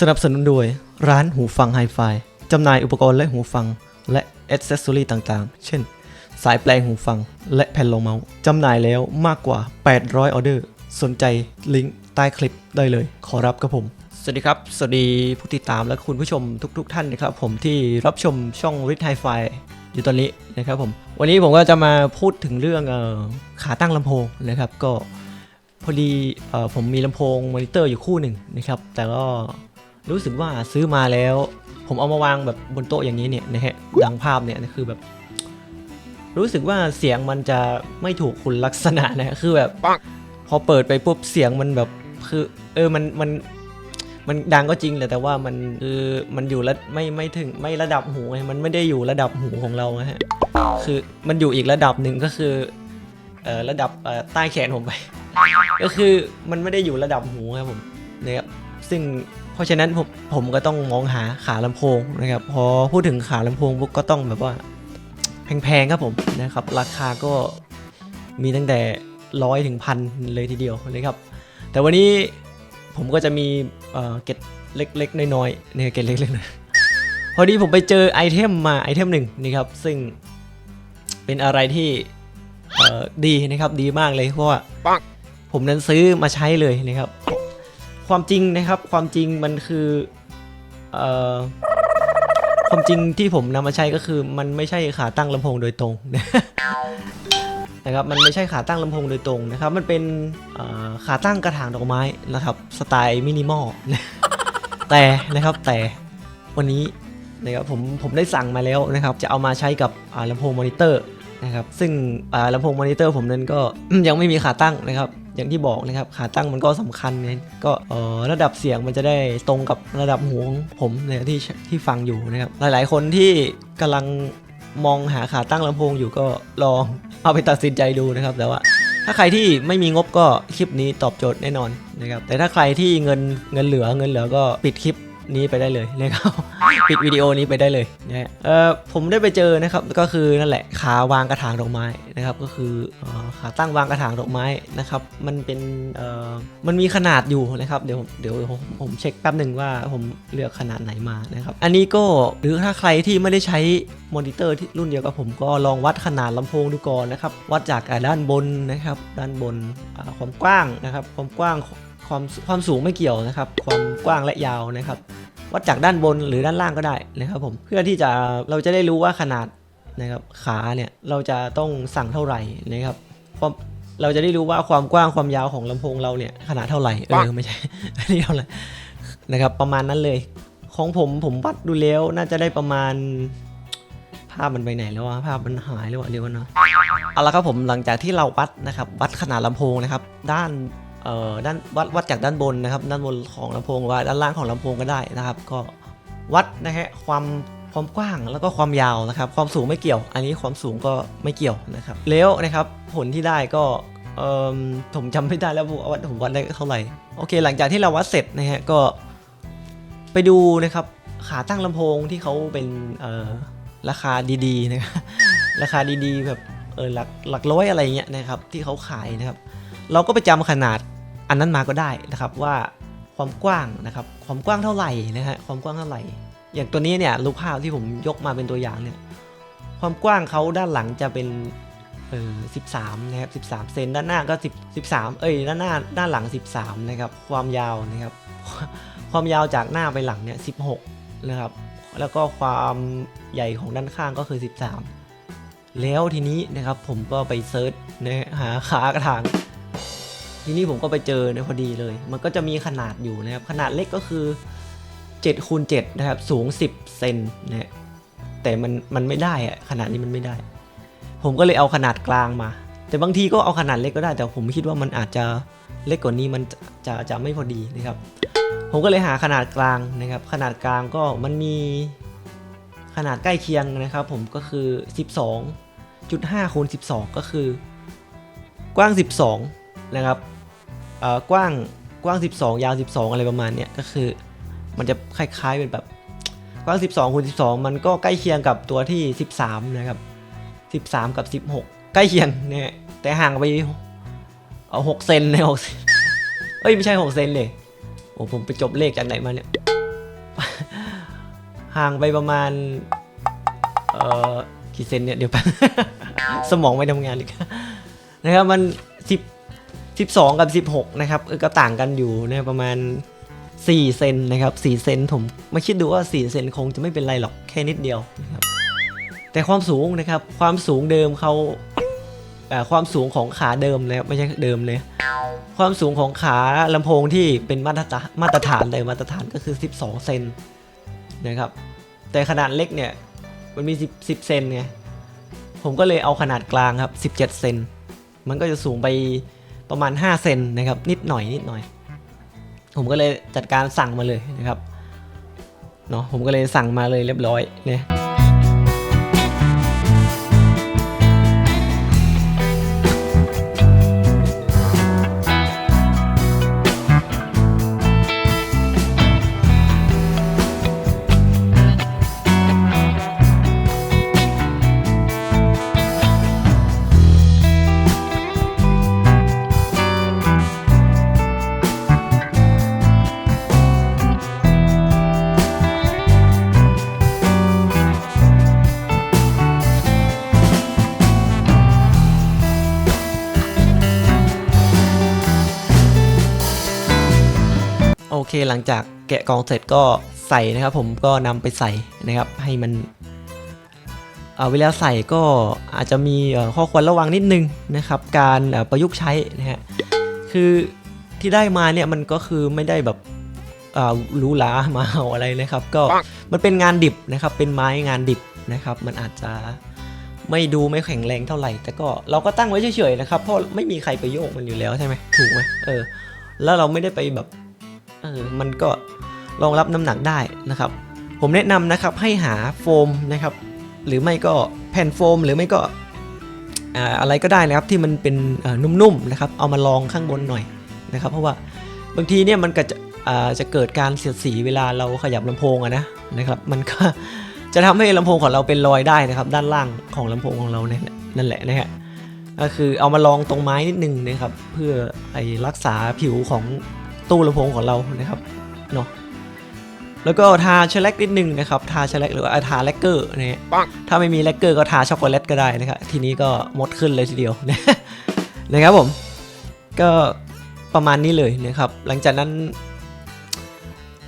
สนับสนุนโดยร้านหูฟังไฮไฟจำหน่ายอุปกรณ์และหูฟัง และอ c เซสซอรีต่างๆ เช่น สายแปลงหูฟัง และแผ่นรองเมาส์จำหน่ายแล้วมากกว่า 800 ออเดอร์ สนใจลิงก์ใต้คลิปได้เลย ขอรับครับผม สวัสดีครับ สวัสดีผู้ติดตามและคุณผู้ชมทุกๆท่านนะครับผมที่รับชมช่องริทไฮไฟอยู่ตอนนี้นะครับผม วันนี้ผมก็จะมาพูดถึงเรื่องออขาตั้งลำโพงนะครับ ก็พอดีออผมมีลำโพงมอนิเตอร์อยู่คู่หนึ่งนะครับ แต่ก็ รู้สึกว่าซื้อมาแล้ว ผมเอามาวางแบบบนโต๊ะอย่างนี้เนี่ยนะฮะดังภาพเนี่ยคือแบบ รู้สึกว่าเสียงมันจะไม่ถูกคุณลักษณะนะคือแบบพอเปิดไปปุ๊บเสียงมันแบบคือ เออมันมันมันดังก็จริงแหละแต่ว่ามันคือมันอยู่ระไม่ไม่ถึงไม่ระดับหูไงมันไม่ได้อยู่ระดับหูของเรานะฮะคือมันอยู่อีกระดับหนึ่งก็คือเออระดับเอ่อใต้แขนผมไป ก็คือมันไม่ได้อยู่ระดับหูครับผมนะครับซึ่ง เพราะฉะนั้นผมผมก็ต้องมองหาขาลำโพงนะครับ พอพูดถึงขาลำโพงปุ๊บก็ต้องแบบว่าแพงๆครับผมนะครับ ราคาก็มีตั้งแต่ร้อยถึงพันเลยทีเดียวนะครับ แต่วันนี้ผมก็จะมีเอ่อเก็ตเล็กๆน้อยๆเนี่ยเก็ตเล็กๆนะพอดีผมไปเจอไอเทมมาไอเทมหนึ่งนี่ครับ ซึ่งเป็นอะไรที่เอ่อดีนะครับดีมากเลยเพราะว่าผมนั้นซื้อมาใช้เลยนะครับ ความจริงนะครับ ความจริงมันคือเอ่อความจริงที่ผมนำมาใช้ก็คือมันไม่ใช่ขาตั้งลำโพงโดยตรงนะครับมันไม่ใช่ขาตั้งลำโพงโดยตรงนะครับ มันเป็นขาตั้งกระถางดอกไม้นะครับสไตล์มินิมอลแต่นะครับแต่วันนี้นะครับผมผมได้สั่งมาแล้วนะครับ จะเอามาใช้กับอ่าลำโพงมอนิเตอร์นะครับ ซึ่งลำโพงมอนิเตอร์ผมนั้นก็ยังไม่มีขาตั้งนะครับ อย่างที่บอกนะครับขาตั้งมันก็สำคัญนะก็เอ่อระดับเสียงมันจะได้ตรงกับระดับหูของผมเนี่ยที่ที่ฟังอยู่นะครับหลาย ๆ คนที่กำลังมองหาขาตั้งลำโพงอยู่ก็ลองเอาไปตัดสินใจดูนะครับ แต่ว่าถ้าใครที่ไม่มีงบก็คลิปนี้ตอบโจทย์แน่นอนนะครับแต่ถ้าใครที่เงินเงินเหลือเงินเหลือก็ปิดคลิป นี้ไปได้เลยนะครับปิดวิดีโอนี้ไปได้เลยนะเออผมได้ไปเจอนะครับก็คือนั่นแหละขาวางกระถางดอกไม้นะครับ ก็คือออขาตั้งวางกระถางดอกไม้นะครับ มันเป็นเออมันมีขนาดอยู่นะครับเดี๋ยวเดี๋ยวผมผมเช็คแป๊บหนึ่งว่าผมเลือกขนาดไหนมานะครับ อันนี้ก็หรือถ้าใครที่ไม่ได้ใช้มอนิเตอร์ที่รุ่นเดียวกับผมก็ลองวัดขนาดลำโพงดูก่อนนะครับ วัดจากด้านบนนะครับ ด้านบนความกว้างนะครับ ความกว้างความความสูงไม่เกี่ยวนะครับ ความกว้างและยาวนะครับ วัดจากด้านบนหรือด้านล่างก็ได้นะครับผมเพื่อที่จะเราจะได้รู้ว่าขนาดนะครับขาเนี่ยเราจะต้องสั่งเท่าไหร่นะครับความเราจะได้รู้ว่าความกว้างความยาวของลำโพงเราเนี่ยขนาดเท่าไหร่เออไม่ใช่อันนี้เท่าไหร่นะครับประมาณนั้นเลย ของผมผมวัดดูแล้วน่าจะได้ประมาณภาพมันไปไหนแล้ววะภาพมันหายแล้ววะเดี๋ยวก่อนนะเอาละครับผมหลังจากที่เราวัดนะครับ วัดขนาดลำโพงนะครับ ด้านเอ่อ ด้านวัดวัดจากด้านบนนะครับ ด้านบนของลำโพงว่าด้านล่างของลำโพงก็ได้นะครับ ก็วัดนะฮะความความกว้างแล้วก็ความยาวนะครับ ความสูงไม่เกี่ยว อันนี้ความสูงก็ไม่เกี่ยวนะครับ แล้วนะครับผลที่ได้ก็เอ่อผมจำไม่ได้แล้วว่าผมวัดได้เท่าไหร่โอเค หลังจากที่เราวัดเสร็จนะฮะก็ไปดูนะครับขาตั้งลำโพงที่เขาเป็นเอ่อราคาดีๆนะครับราคาดีๆแบบเออหลักหลักร้อยอะไรเงี้ยนะครับที่เขาขายนะครับ เราก็ไปจำขนาด อันนั้นมาก็ได้นะครับว่าความกว้างนะครับความกว้างเท่าไหร่นะฮะความกว้างเท่าไหร่ อย่างตัวนี้เนี่ยรูปภาพที่ผมยกมาเป็นตัวอย่างเนี่ยความกว้างเขาด้านหลังจะเป็นเออ13นะครับ13เซนด้านหน้าก็10 13เอ้ยด้านหน้าด้านหลัง13นะครับความยาวนะครับความยาวจากหน้าไปหลังเนี่ย16นะครับแล้วก็ความใหญ่ของด้านข้างก็คือ 13 แล้วทีนี้นะครับผมก็ไปเซิร์ชนะฮะหาขากระถาง ทีนี้ผมก็ไปเจอเนี่ยพอดีเลย มันก็จะมีขนาดอยู่นะครับ ขนาดเล็กก็คือ7คูณ7นะครับ สูง 10 เซนนะฮะแต่มันมันไม่ได้อะขนาดนี้มันไม่ได้ ผมก็เลยเอาขนาดกลางมา แต่บางทีก็เอาขนาดเล็กก็ได้ แต่ผมคิดว่ามันอาจจะเล็กกว่านี้มันจะจะจะไม่พอดีนะครับ ผมก็เลยหาขนาดกลางนะครับ ขนาดกลางก็มันมีขนาดใกล้เคียงนะครับ ผมก็คือ 12.5คูณ12 ก็คือ กว้าง 12 นะครับ กว้างกว้าง 12 ยาว 12 อะไรประมาณเนี้ยก็คือ มันจะคล้ายๆเป็นแบบกว้าง 12คูณ12 มันก็ใกล้เคียงกับตัวที่ 13 นะครับ 13 กับ 16 ใกล้เคียงเนี่ยแต่ห่างไปเอา6เซนเลย6เซนเอ้ยไม่ใช่ 6 เซนเลยโอ้ผมไปจบเลขจากไหนมาเนี่ยห่างไปประมาณเอ่อกี่เซนเนี่ยเดี๋ยวแป๊บสมองไม่ทำงานอีกนะครับมันสิ บสิบสองกับสิบหกนะครับก็ต่างกันอยู่นะประมาณสี่เซนนะครับสี่เซนผมมาคิดดูว่าสี่เซนคงจะไม่เป็นไรหรอกแค่นิดเดียวนะครับแต่ความสูงนะครับความสูงเดิมเขาความสูงของขาเดิมนะครับไม่ใช่เดิมเลย ความสูงของขาลำโพงที่เป็นมาตรฐานมาตรฐานเลยมาตรฐานก็คือ 12 เซนนะครับ แต่ขนาดเล็กเนี่ยมันมี 10 10เซนไงผมก็เลยเอาขนาดกลางครับ 17 เซนมันก็จะสูงไป ประมาณ 5 เซนนะครับนิดหน่อยนิดหน่อย ผมก็เลยจัดการสั่งมาเลยนะครับเนาะผมก็เลยสั่งมาเลยเรียบร้อยเนี่ย เคหลังจากแกะกองเสร็จก็ใส่นะครับ ผมก็นำไปใส่นะครับให้มันเอ่อเวลาใส่ก็อาจจะมีข้อควรระวังนิดนึงนะครับ การประยุกต์ใช้นะฮะคือที่ได้มาเนี่ยมันก็คือไม่ได้แบบอ่อหรูหรามาเอาอะไรนะครับ ก็มันเป็นงานดิบนะครับ เป็นไม้งานดิบนะครับ มันอาจจะไม่ดูไม่แข็งแรงเท่าไหร่ แต่ก็เราก็ตั้งไว้เฉยๆนะครับเพราะไม่มีใครไปโยกมันอยู่แล้วใช่ไหมถูกไหมเออ แล้วเราไม่ได้ไปแบบ เออมันก็รองรับน้ำหนักได้นะครับ ผมแนะนำนะครับให้หาโฟมนะครับ หรือไม่ก็แผ่นโฟม หรือไม่ก็อ่าอะไรก็ได้นะครับที่มันเป็นนุ่มๆนะครับ เอามาลองข้างบนหน่อยนะครับ เพราะว่าบางทีเนี่ยมันก็จะจะเกิดการเสียดสีเวลาเราขยับลำโพงอะนะนะครับ มันก็จะทำให้ลำโพงของเราเป็นรอยได้นะครับ ด้านล่างของลำโพงของเราเนี่ยนั่นแหละนะฮะก็คือเอามาลองตรงไม้นิดนึงนะครับ เพื่อไอรักษาผิวของ ตู้ลำโพงของเรานะครับเนาะแล้วก็ทาเชลเลกนิดนึงนะครับทาเชลเลกหรือว่าทาแลกเกอร์นะฮะถ้าไม่มีแลกเกอร์ก็ทาช็อกโกแลตก็ได้นะครับทีนี้ก็มดขึ้นเลยทีเดียวนะนะครับผม ก็ประมาณนี้เลยนะครับ หลังจากนั้น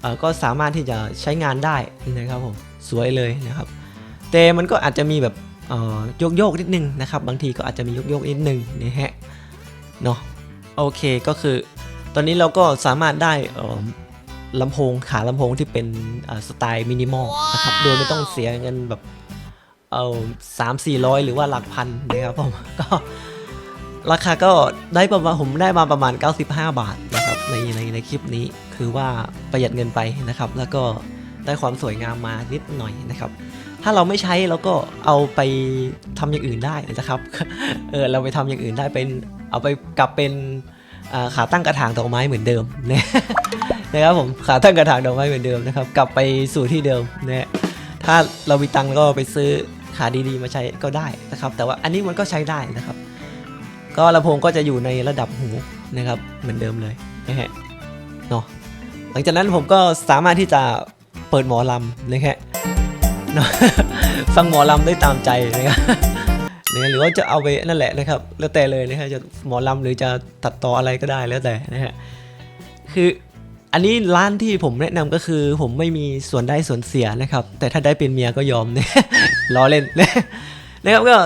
เอ่อก็สามารถที่จะใช้งานได้นะครับผมสวยเลยนะครับ แต่มันก็อาจจะมีแบบเอ่อโยกโยกๆนิดนึงนะครับ บางทีก็อาจจะมีโยกโยกๆนิดนึงนะฮะเนาะโอเคก็คือ ตอนนี้เราก็สามารถได้เอ่อลำโพงขาลำโพงที่เป็นอ่าสไตล์มินิมอลนะครับโดยไม่ต้องเสียเงินแบบเออสามสี่ร้อยหรือว่าหลักพันนะครับผมก็ราคาก็ได้ประมาณผมได้มาประมาณ 95 บาทนะครับในในในคลิปนี้คือว่าประหยัดเงินไปนะครับ แล้วก็ได้ความสวยงามมานิดหน่อยนะครับ ถ้าเราไม่ใช้เราก็เอาไปทำอย่างอื่นได้นะครับเออเราไปทำอย่างอื่นได้เป็นเอาไปกลับเป็นอ่า ขาตั้งกระถางดอกไม้เหมือนเดิมนะนะครับผมขาตั้งกระถางดอกไม้เหมือนเดิมนะครับ กลับไปสู่ที่เดิมนะถ้าเรามีตังก็ไปซื้อขาดีๆมาใช้ก็ได้นะครับ แต่ว่าอันนี้มันก็ใช้ได้นะครับ ก็ลำโพงก็จะอยู่ในระดับหูนะครับ เหมือนเดิมเลยนะฮะเนาะหลังจากนั้นผมก็สามารถที่จะเปิดหมอลำนะฮะเนาะฟังหมอลำได้ตามใจนะครับ นะหรือว่าจะเอาไปนั่นแหละนะครับ แล้วแต่เลยนะครับจะหมอลำหรือจะตัดต่ออะไรก็ได้แล้วแต่นะฮะคืออันนี้ร้านที่ผมแนะนำก็คือ ผมไม่มีส่วนได้ส่วนเสียนะครับ แต่ถ้าได้เป็นเมียก็ยอมนะล้อเล่นนะครับก็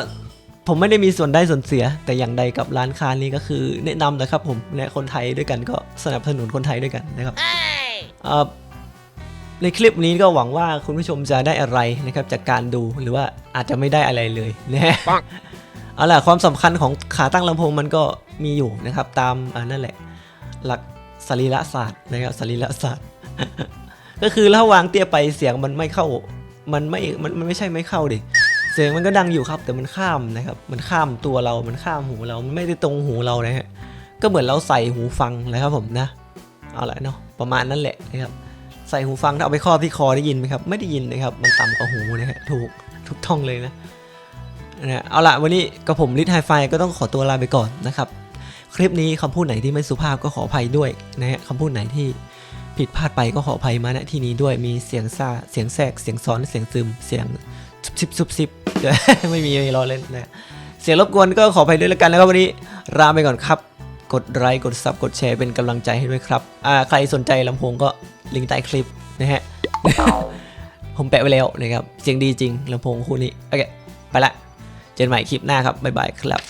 ผมไม่ได้มีส่วนได้ส่วนเสีย แต่อย่างใดกับร้านค้านี้ก็คือแนะนำนะครับผมและคนไทยด้วยกันก็สนับสนุนคนไทยด้วยกันนะครับเอ่อ ในคลิปนี้ก็หวังว่าคุณผู้ชมจะได้อะไรนะครับจากการดูหรือว่าอาจจะไม่ได้อะไรเลยนะฮะเอาล่ะความสำคัญของขาตั้งลำโพงมันก็มีอยู่นะครับตามอ่านั่นแหละ หลักสรีระศาสตร์นะครับสรีระศาสตร์ ก็คือถ้าวางเตี้ยไปเสียงมันไม่เข้า มันไม่มันมันไม่ใช่ไม่เข้าดิเสียงมันก็ดังอยู่ครับ แต่มันข้ามนะครับมันข้ามตัวเรามันข้ามหูเรามันไม่ได้ตรงหูเรานะฮะก็เหมือนเราใส่หูฟังนะครับผมนะ เอาละเนาะประมาณนั้นแหละนะครับ ใส่หูฟังถ้าเอาไปครอบที่คอได้ยินไหมครับ ไม่ได้ยินนะครับ มันต่ำกว่าหูนะฮะถูกทุกท่องเลยนะนะเอาละวันนี้กับผมลิทไฮไฟก็ต้องขอตัวลาไปก่อนนะครับคลิปนี้คำพูดไหนที่ไม่สุภาพก็ขออภัยด้วยนะฮะคำพูดไหนที่ผิดพลาดไปก็ขออภัยมาณที่นี้ด้วยมีเสียงซ่าเสียงแทรกเสียงซ้อนเสียงซึมเสียงซุบซิบซุบซิบเดี๋ยไม่มีไม่รอเล่นนะเสียงรบกวนก็ขออภัยด้วยแล้วกันนะครับวันนี้ลาไปก่อนครับ กดไลค์กดซับกดแชร์เป็นกำลังใจให้ด้วยครับอ่าใครสนใจลำโพงก็ ลิงก์ใต้คลิปนะฮะ ผมแปะไว้แล้วนะครับ เสียงดีจริงลำโพงคู่นี้ โอเค ไปละ เจอกันใหม่คลิปหน้าครับ บ๊ายบายครับ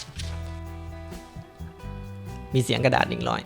มีเสียงกระดาษหนึ่งร้อย